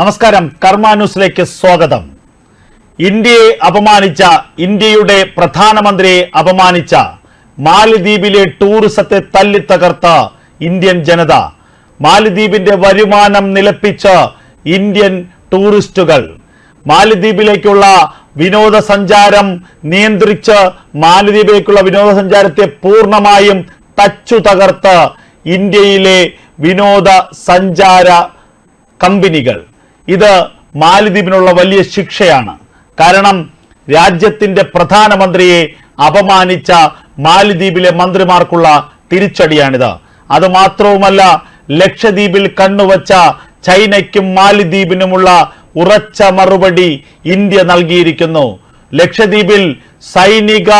നമസ്കാരം. കർമ്മ ന്യൂസിലേക്ക് സ്വാഗതം. ഇന്ത്യയെ അപമാനിച്ച ഇന്ത്യയുടെ പ്രധാനമന്ത്രിയെ അപമാനിച്ച മാലിദ്വീപിലെ ടൂറിസത്തെ തല്ലിത്തകർത്ത ഇന്ത്യൻ ജനത മാലിദ്വീപിന്റെ വരുമാനം നിലപ്പിച്ച ഇന്ത്യൻ ടൂറിസ്റ്റുകൾ മാലിദ്വീപിലേക്കുള്ള വിനോദസഞ്ചാരം നിയന്ത്രിച്ച് മാലിദ്വീപിലേക്കുള്ള വിനോദസഞ്ചാരത്തെ പൂർണമായും തച്ചു തകർത്ത് ഇന്ത്യയിലെ വിനോദ സഞ്ചാര കമ്പനികൾ. ഇത് മാലിദ്വീപിനുള്ള വലിയ ശിക്ഷയാണ്. കാരണം രാജ്യത്തിന്റെ പ്രധാനമന്ത്രിയെ അപമാനിച്ച മാലിദ്വീപിലെ മന്ത്രിമാർക്കുള്ള തിരിച്ചടിയാണിത്. അത് മാത്രവുമല്ല ലക്ഷദ്വീപിൽ കണ്ണുവച്ച ചൈനയ്ക്കും മാലിദ്വീപിനുമുള്ള ഉറച്ച മറുപടി ഇന്ത്യ നൽകിയിരിക്കുന്നു. ലക്ഷദ്വീപിൽ സൈനിക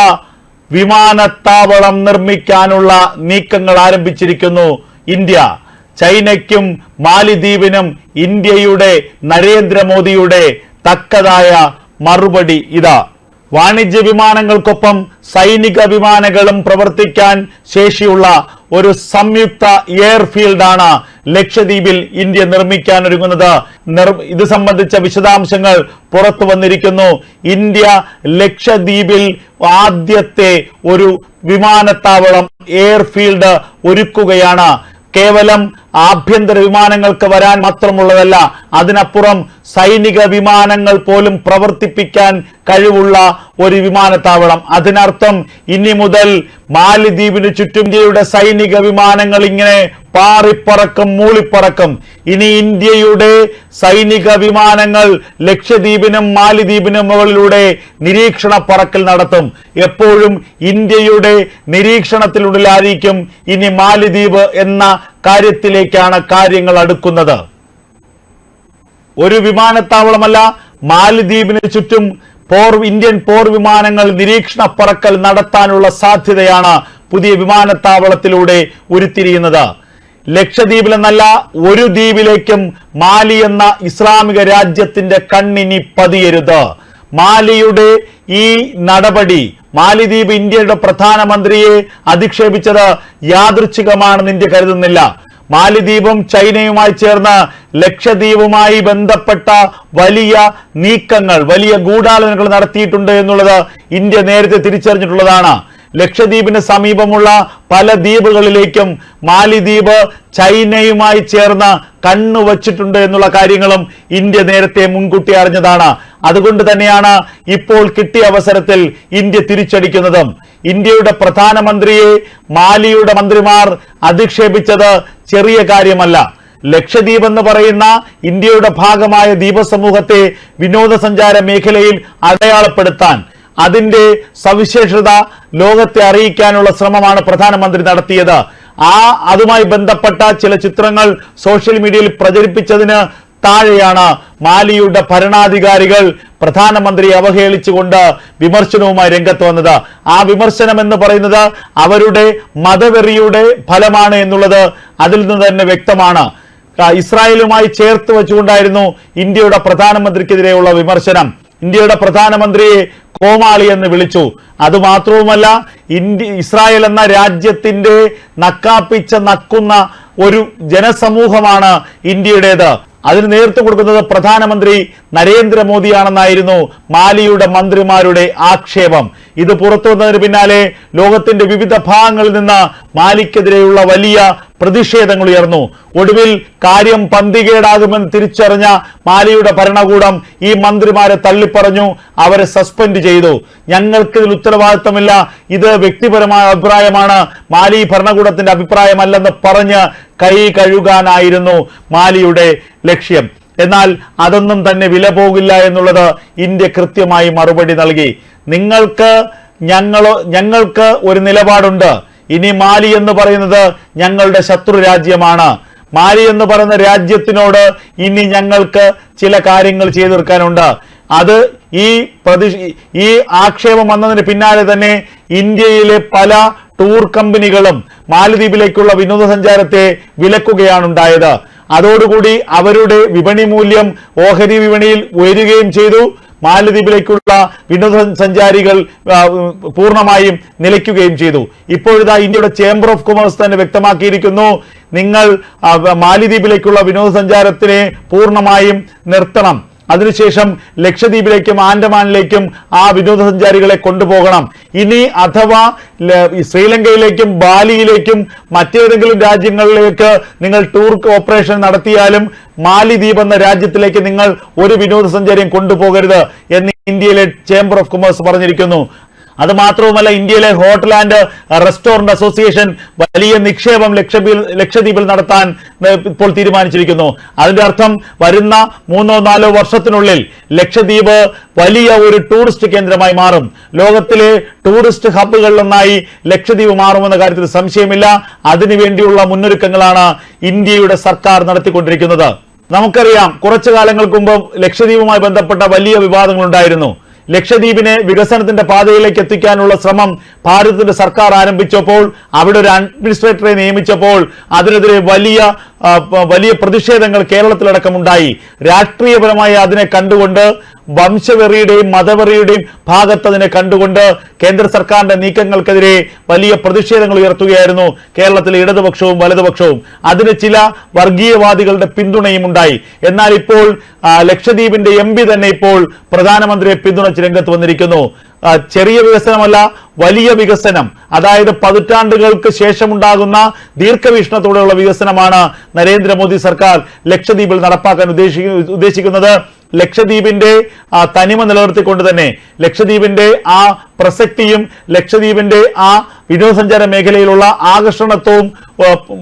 വിമാനത്താവളം നിർമ്മിക്കാനുള്ള നീക്കങ്ങൾ ആരംഭിച്ചിരിക്കുന്നു ഇന്ത്യ. ചൈനയ്ക്കും മാലിദ്വീപിനും ഇന്ത്യയുടെ നരേന്ദ്രമോദിയുടെ തക്കതായ മറുപടി ഇതാ. വാണിജ്യ വിമാനങ്ങൾക്കൊപ്പം സൈനിക വിമാനങ്ങളും പ്രവർത്തിക്കാൻ ശേഷിയുള്ള ഒരു സംയുക്ത എയർഫീൽഡാണ് ലക്ഷദ്വീപിൽ ഇന്ത്യ നിർമ്മിക്കാൻ ഒരുങ്ങുന്നത്. ഇത് സംബന്ധിച്ച വിശദാംശങ്ങൾ പുറത്തു വന്നിരിക്കുന്നു. ഇന്ത്യ ലക്ഷദ്വീപിൽ ആദ്യത്തെ ഒരു വിമാനത്താവളം എയർഫീൽഡ് ഒരുക്കുകയാണ്. കേവലം ആഭ്യന്തര വിമാനങ്ങൾക്ക് വരാൻ മാത്രമുള്ളതല്ല അതിനപ്പുറം സൈനിക വിമാനങ്ങൾ പോലും പ്രവർത്തിപ്പിക്കാൻ കഴിവുള്ള ഒരു വിമാനത്താവളം. അതിനർത്ഥം ഇനി മുതൽ മാലിദ്വീപിന് ചുറ്റും ഇന്ത്യയുടെ സൈനിക വിമാനങ്ങൾ ഇങ്ങനെ പാറിപ്പറക്കും മൂളിപ്പറക്കും. ഇനി ഇന്ത്യയുടെ സൈനിക വിമാനങ്ങൾ ലക്ഷദ്വീപിനും മാലിദ്വീപിനും മുകളിലൂടെ നിരീക്ഷണ പറക്കൽ നടത്തും. എപ്പോഴും ഇന്ത്യയുടെ നിരീക്ഷണത്തിലുള്ളിലായിരിക്കും ഇനി മാലിദ്വീപ് എന്ന കാര്യത്തിലേക്കാണ് കാര്യങ്ങൾ അടുക്കുന്നത്. ഒരു വിമാനത്താവളമല്ല മാലിദ്വീപിന് ചുറ്റും പോർ ഇന്ത്യൻ പോർ വിമാനങ്ങൾ നിരീക്ഷണ പറക്കൽ നടത്താനുള്ള സാധ്യതയാണ് പുതിയ വിമാനത്താവളത്തിലൂടെ ഉരുത്തിരിയുന്നത്. ലക്ഷദ്വീപിൽ എന്നല്ല ഒരു ദ്വീപിലേക്കും മാലി എന്ന ഇസ്ലാമിക രാജ്യത്തിന്റെ കണ്ണിനി പതിയരുത്. മാലിയുടെ ഈ നടപടി മാലിദ്വീപ് ഇന്ത്യയുടെ പ്രധാനമന്ത്രിയെ അധിക്ഷേപിച്ചത് യാദൃച്ഛികമാണെന്ന് കരുതുന്നില്ല. മാലിദ്വീപും ചൈനയുമായി ചേർന്ന് ലക്ഷദ്വീപുമായി ബന്ധപ്പെട്ട വലിയ നീക്കങ്ങൾ വലിയ ഗൂഢാലോചനകൾ നടത്തിയിട്ടുണ്ട് എന്നുള്ളത് ഇന്ത്യ നേരത്തെ തിരിച്ചറിഞ്ഞിട്ടുള്ളതാണ്. ലക്ഷദ്വീപിന് സമീപമുള്ള പല ദ്വീപുകളിലേക്കും മാലിദ്വീപ് ചൈനയുമായി ചേർന്ന് കണ്ണുവച്ചിട്ടുണ്ട് എന്നുള്ള കാര്യങ്ങളും ഇന്ത്യ നേരത്തെ മുൻകൂട്ടി അറിഞ്ഞതാണ്. അതുകൊണ്ട് തന്നെയാണ് ഇപ്പോൾ കിട്ടിയ അവസരത്തിൽ ഇന്ത്യ തിരിച്ചടിക്കുന്നതും. ഇന്ത്യയുടെ പ്രധാനമന്ത്രിയെ മാലിയുടെ മന്ത്രിമാർ അധിക്ഷേപിച്ചത് ചെറിയ കാര്യമല്ല. ലക്ഷദ്വീപ് എന്ന് പറയുന്ന ഇന്ത്യയുടെ ഭാഗമായ ദ്വീപസമൂഹത്തെ വിനോദസഞ്ചാര മേഖലയിൽ അടയാളപ്പെടുത്താൻ അതിന്റെ സവിശേഷത ലോകത്തെ അറിയിക്കാനുള്ള ശ്രമമാണ് പ്രധാനമന്ത്രി നടത്തിയത്. ആ അതുമായി ബന്ധപ്പെട്ട ചില ചിത്രങ്ങൾ സോഷ്യൽ മീഡിയയിൽ പ്രചരിപ്പിച്ചതിന് താഴെയാണ് മാലിയുടെ ഭരണാധികാരികൾ പ്രധാനമന്ത്രിയെ അവഹേളിച്ചുകൊണ്ട് വിമർശനവുമായി രംഗത്ത് വന്നത്. ആ വിമർശനം എന്ന് പറയുന്നത് അവരുടെ മതവെറിയുടെ ഫലമാണ് എന്നുള്ളത് അതിൽ നിന്ന് തന്നെ വ്യക്തമാണ്. ഇസ്രായേലുമായി ചേർത്ത് വെച്ചുകൊണ്ടായിരുന്നു ഇന്ത്യയുടെ പ്രധാനമന്ത്രിക്കെതിരെയുള്ള വിമർശനം. ഇന്ത്യയുടെ പ്രധാനമന്ത്രിയെ കോമാളി എന്ന് വിളിച്ചു. അതുമാത്രവുമല്ല ഇന്ത്യ ഇസ്രായേൽ എന്ന രാജ്യത്തിന്റെ നക്കാപ്പിച്ച നക്കുന്ന ഒരു ജനസമൂഹമാണ് ഇന്ത്യയുടേത്. അതിന് നേതൃത്വം കൊടുക്കുന്നത് പ്രധാനമന്ത്രി നരേന്ദ്രമോദിയാണെന്നായിരുന്നു മാലിയുടെ മന്ത്രിമാരുടെ ആക്ഷേപം. ഇത് പുറത്തു വന്നതിന് പിന്നാലെ ലോകത്തിന്റെ വിവിധ ഭാഗങ്ങളിൽ നിന്ന് മാലിക്കെതിരെയുള്ള വലിയ പ്രതിഷേധങ്ങൾ ഉയർന്നു. ഒടുവിൽ കാര്യം പന്തികേടാകുമെന്ന് തിരിച്ചറിഞ്ഞ മാലിയുടെ ഭരണകൂടം ഈ മന്ത്രിമാരെ തള്ളിപ്പറഞ്ഞു അവരെ സസ്പെൻഡ് ചെയ്തു. ഞങ്ങൾക്ക് ഇതിൽ ഉത്തരവാദിത്തമില്ല. ഇത് വ്യക്തിപരമായ അഭിപ്രായമാണ്. മാലി ഭരണകൂടത്തിന്റെ അഭിപ്രായമല്ലെന്ന് പറഞ്ഞ് കൈ കഴുകാനായിരുന്നു മാലിയുടെ ലക്ഷ്യം. എന്നാൽ അതൊന്നും തന്നെ വില പോകില്ല എന്നുള്ളത് ഇന്ത്യ കൃത്യമായി മറുപടി നൽകി. നിങ്ങൾക്ക് ഞങ്ങളോ ഞങ്ങൾക്ക് ഒരു നിലപാടുണ്ട്. ഇനി മാലി എന്ന് പറയുന്നത് ഞങ്ങളുടെ ശത്രു രാജ്യമാണ്. മാലി എന്ന് പറയുന്ന രാജ്യത്തിനോട് ഇനി ഞങ്ങൾക്ക് ചില കാര്യങ്ങൾ ചെയ്തു തീർക്കാനുണ്ട് അത് ഈ പ്രതി ഈ ആക്ഷേപം വന്നതിന് പിന്നാലെ തന്നെ ഇന്ത്യയിലെ പല ടൂർ കമ്പനികളും മാലദ്വീപിലേക്കുള്ള വിനോദസഞ്ചാരത്തെ വിലക്കുകയാണ് ഉണ്ടായത് അതോടുകൂടി അവരുടെ വിപണി മൂല്യം ഓഹരി വിപണിയിൽ ഉയരുകയും ചെയ്തു. മാലദ്വീപിലേക്കുള്ള വിനോദസഞ്ചാരികൾ പൂർണമായും നിലയ്ക്കുകയും ചെയ്തു. ഇപ്പോഴിതാ ഇന്ത്യയുടെ ചേംബർ ഓഫ് കൊമേഴ്സ് തന്നെ വ്യക്തമാക്കിയിരിക്കുന്നു. നിങ്ങൾ മാലിദ്വീപിലേക്കുള്ള വിനോദസഞ്ചാരത്തിനെ പൂർണമായും നിർത്തണം. അതിനുശേഷം ലക്ഷദ്വീപിലേക്കും ആൻഡമാനിലേക്കും ആ വിനോദസഞ്ചാരികളെ കൊണ്ടുപോകണം. ഇനി അഥവാ ശ്രീലങ്കയിലേക്കും ബാലിയിലേക്കും മറ്റേതെങ്കിലും രാജ്യങ്ങളിലേക്ക് നിങ്ങൾ ടൂർ ഓപ്പറേഷൻ നടത്തിയാലും മാലിദ്വീപ് എന്ന രാജ്യത്തിലേക്ക് നിങ്ങൾ ഒരു വിനോദസഞ്ചാരിയും കൊണ്ടുപോകരുത് എന്ന് ഇന്ത്യയിലെ ചേംബർ ഓഫ് കൊമേഴ്സ് പറഞ്ഞിരിക്കുന്നു. അത് മാത്രവുമല്ല ഇന്ത്യയിലെ ഹോട്ടൽ ആൻഡ് റെസ്റ്റോറന്റ് അസോസിയേഷൻ വലിയ നിക്ഷേപം ലക്ഷദ്വീപിൽ ലക്ഷദ്വീപിൽ നടത്താൻ ഇപ്പോൾ തീരുമാനിച്ചിരിക്കുന്നു. അതിന്റെ അർത്ഥം വരുന്ന മൂന്നോ നാലോ വർഷത്തിനുള്ളിൽ ലക്ഷദ്വീപ് വലിയ ഒരു ടൂറിസ്റ്റ് കേന്ദ്രമായി മാറും. ലോകത്തിലെ ടൂറിസ്റ്റ് ഹബ്ബുകളിലൊന്നായി ലക്ഷദ്വീപ് മാറുമെന്ന കാര്യത്തിൽ സംശയമില്ല. അതിനുവേണ്ടിയുള്ള മുന്നൊരുക്കങ്ങളാണ് ഇന്ത്യയുടെ സർക്കാർ നടത്തിക്കൊണ്ടിരിക്കുന്നത്. നമുക്കറിയാം കുറച്ചു കാലങ്ങൾക്ക് മുമ്പ് ലക്ഷദ്വീപുമായി ബന്ധപ്പെട്ട വലിയ വിവാദങ്ങൾ ഉണ്ടായിരുന്നു ലക്ഷദ്വീപിനെ വികസനത്തിന്റെ പാതയിലേക്ക് എത്തിക്കാനുള്ള ശ്രമം ഭാരതത്തിന്റെ സർക്കാർ ആരംഭിച്ചപ്പോൾ അവിടെ ഒരു അഡ്മിനിസ്ട്രേറ്ററെ നിയമിച്ചപ്പോൾ അതിനെതിരെ വലിയ വലിയ പ്രതിഷേധങ്ങൾ കേരളത്തിലടക്കമുണ്ടായി. രാഷ്ട്രീയപരമായി അതിനെ കണ്ടുകൊണ്ട് വംശവെറിയുടെയും മതവെറിയുടെയും ഭാഗത്ത് അതിനെ കണ്ടുകൊണ്ട് കേന്ദ്ര സർക്കാരിന്റെ നീക്കങ്ങൾക്കെതിരെ വലിയ പ്രതിഷേധങ്ങൾ ഉയർത്തുകയായിരുന്നു കേരളത്തിലെ ഇടതുപക്ഷവും വലതുപക്ഷവും. അതിന് ചില വർഗീയവാദികളുടെ പിന്തുണയും ഉണ്ടായി. എന്നാൽ ഇപ്പോൾ ലക്ഷദ്വീപിന്റെ എം തന്നെ ഇപ്പോൾ പ്രധാനമന്ത്രിയെ പിന്തുണച്ച് രംഗത്ത് വന്നിരിക്കുന്നു. ചെറിയ വികസനമല്ല വലിയ വികസനം. അതായത് പതിറ്റാണ്ടുകൾക്ക് ശേഷമുണ്ടാകുന്ന ദീർഘവീക്ഷണത്തോടെയുള്ള വികസനമാണ് നരേന്ദ്രമോദി സർക്കാർ ലക്ഷദ്വീപിൽ നടപ്പാക്കാൻ ഉദ്ദേശി ഉദ്ദേശിക്കുന്നത്. ലക്ഷദ്വീപിന്റെ ആ തനിമ നിലനിർത്തിക്കൊണ്ട് തന്നെ ലക്ഷദ്വീപിന്റെ ആ പ്രസക്തിയും ലക്ഷദ്വീപിന്റെ ആ വിനോദസഞ്ചാര മേഖലയിലുള്ള ആകർഷണത്വവും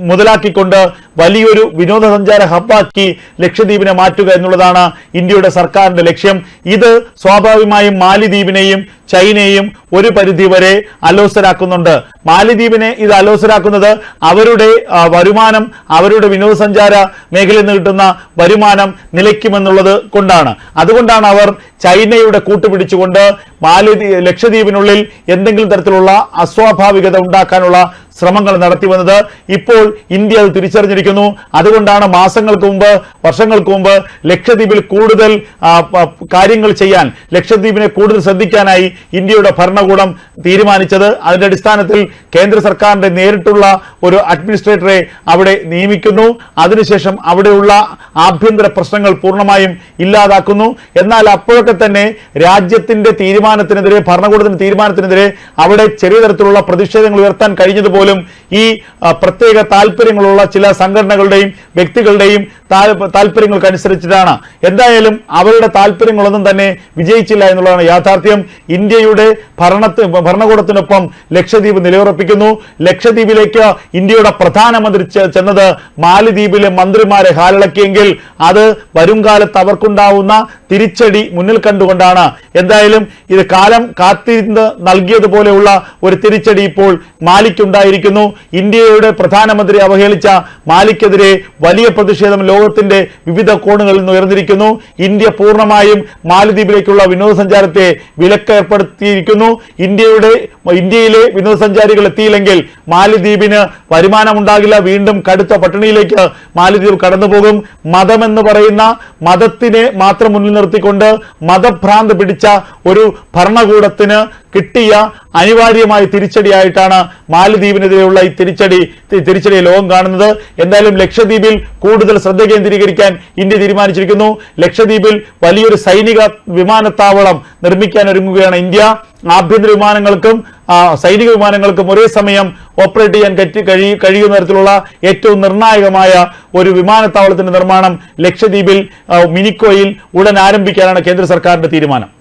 മുതലാക്കിക്കൊണ്ട് വലിയൊരു വിനോദസഞ്ചാര ഹബ്ബാക്കി ലക്ഷദ്വീപിനെ മാറ്റുക എന്നുള്ളതാണ് ഇന്ത്യയുടെ സർക്കാരിന്റെ ലക്ഷ്യം. ഇത് സ്വാഭാവികമായും മാലിദ്വീപിനെയും ചൈനയും ഒരു പരിധിവരെ അലോസരാക്കുന്നുണ്ട്. മാലിദ്വീപിനെ ഇത് അലോസരാക്കുന്നത് അവരുടെ വരുമാനം അവരുടെ വിനോദസഞ്ചാര മേഖലയിൽ നിന്ന് കിട്ടുന്ന വരുമാനം നിലയ്ക്കുമെന്നുള്ളത് കൊണ്ടാണ്. അതുകൊണ്ടാണ് അവർ ചൈനയുടെ കൂട്ടുപിടിച്ചുകൊണ്ട് മാലിദ്വീ ലക്ഷദ്വീപിനുള്ളിൽ എന്തെങ്കിലും തരത്തിലുള്ള അസ്വാഭാവികത ഉണ്ടാക്കാനുള്ള ശ്രമങ്ങൾ നടത്തി വന്നത് ഇപ്പോൾ ഇന്ത്യ അത് തിരിച്ചറിഞ്ഞിരിക്കുന്നു. അതുകൊണ്ടാണ് മാസങ്ങൾക്ക് മുമ്പ് വർഷങ്ങൾക്ക് മുമ്പ് ലക്ഷദ്വീപിൽ കൂടുതൽ കാര്യങ്ങൾ ചെയ്യാൻ ലക്ഷദ്വീപിനെ കൂടുതൽ ശ്രദ്ധിക്കാനായി ഇന്ത്യയുടെ ഭരണകൂടം തീരുമാനിച്ചത്. അതിന്റെ അടിസ്ഥാനത്തിൽ കേന്ദ്ര സർക്കാരിന്റെ നേരിട്ടുള്ള ഒരു അഡ്മിനിസ്ട്രേറ്ററെ അവിടെ നിയമിക്കുന്നു. അതിനുശേഷം അവിടെയുള്ള ആഭ്യന്തര പ്രശ്നങ്ങൾ പൂർണമായും ഇല്ലാതാക്കുന്നു. എന്നാൽ അപ്പോഴൊക്കെ തന്നെ രാജ്യത്തിന്റെ തീരുമാനത്തിനെതിരെ ഭരണകൂടത്തിന്റെ തീരുമാനത്തിനെതിരെ അവിടെ ചെറിയ തരത്തിലുള്ള പ്രതിഷേധങ്ങൾ ഉയർത്താൻ കഴിഞ്ഞതുപോലും ഈ പ്രത്യേക താല്പര്യങ്ങളുള്ള ചില സംഘടനകളുടെയും വ്യക്തികളുടെയും താല്പര്യങ്ങൾക്കനുസരിച്ചിട്ടാണ്. എന്തായാലും അവരുടെ താല്പര്യങ്ങളൊന്നും തന്നെ വിജയിച്ചില്ല എന്നുള്ളതാണ് യാഥാർത്ഥ്യം. ഇന്ത്യയുടെ ഭരണത്തി ഭരണകൂടത്തിനൊപ്പം ലക്ഷദ്വീപ് നിലയുറപ്പിക്കുന്നു. ലക്ഷദ്വീപിലേക്ക് ഇന്ത്യയുടെ പ്രധാനമന്ത്രി ചെന്നത് മാലിദ്വീപിലെ മന്ത്രിമാരെ ഹാലിളക്കിയെങ്കിൽ അത് വരും കാലത്ത് അവർക്കുണ്ടാവുന്ന തിരിച്ചടി മുന്നിൽ കണ്ടുകൊണ്ടാണ്. എന്തായാലും ഇത് കാലം കാത്തിരുന്ന് നൽകിയതുപോലെയുള്ള ഒരു തിരിച്ചടി ഇപ്പോൾ മാലിക്കുണ്ടായിരിക്കുന്നു ഇന്ത്യയുടെ പ്രധാനമന്ത്രി അവഹേളിച്ച മാലിക്കെതിരെ വലിയ പ്രതിഷേധം ലോകത്തിന്റെ വിവിധ കോണുകളിൽ നിന്ന് ഉയർന്നിരിക്കുന്നു. ഇന്ത്യ പൂർണമായും മാലിദ്വീപിലേക്കുള്ള വിനോദസഞ്ചാരത്തെ വിലക്ക് ഏർപ്പെടുത്തിയിരിക്കുന്നു ഇന്ത്യയുടെ ഇന്ത്യയിലെ വിനോദസഞ്ചാരികൾ എത്തിയില്ലെങ്കിൽ മാലിദ്വീപിന് വരുമാനമുണ്ടാകില്ല. വീണ്ടും കടുത്ത പട്ടിണിയിലേക്ക് മാലിദ്വീപ് കടന്നുപോകും. മതമെന്ന് പറയുന്ന മതത്തിനെ മാത്രം മുന്നിൽ നിർത്തിക്കൊണ്ട് മതഭ്രാന്ത് പിടിച്ച ഒരു ഭരണകൂടത്തിന് കിട്ടിയ അനിവാര്യമായ തിരിച്ചടിയായിട്ടാണ് മാലദ്വീപിനെതിരെയുള്ള ഈ തിരിച്ചടി തിരിച്ചടിയെ ലോകം കാണുന്നത്. എന്തായാലും ലക്ഷദ്വീപിൽ കൂടുതൽ ശ്രദ്ധ കേന്ദ്രീകരിക്കാൻ ഇന്ത്യ തീരുമാനിച്ചിരിക്കുന്നു. ലക്ഷദ്വീപിൽ വലിയൊരു സൈനിക വിമാനത്താവളം നിർമ്മിക്കാൻ ഒരുങ്ങുകയാണ് ഇന്ത്യ. ആഭ്യന്തര വിമാനങ്ങൾക്കും സൈനിക വിമാനങ്ങൾക്കും ഒരേ സമയം ഓപ്പറേറ്റ് ചെയ്യാൻ കഴി കഴിയുന്ന തരത്തിലുള്ള ഏറ്റവും നിർണായകമായ ഒരു വിമാനത്താവളത്തിന്റെ നിർമ്മാണം ലക്ഷദ്വീപിൽ മിനിക്കോയിൽ ഉടൻ ആരംഭിക്കാനാണ് കേന്ദ്ര സർക്കാരിന്റെ തീരുമാനം.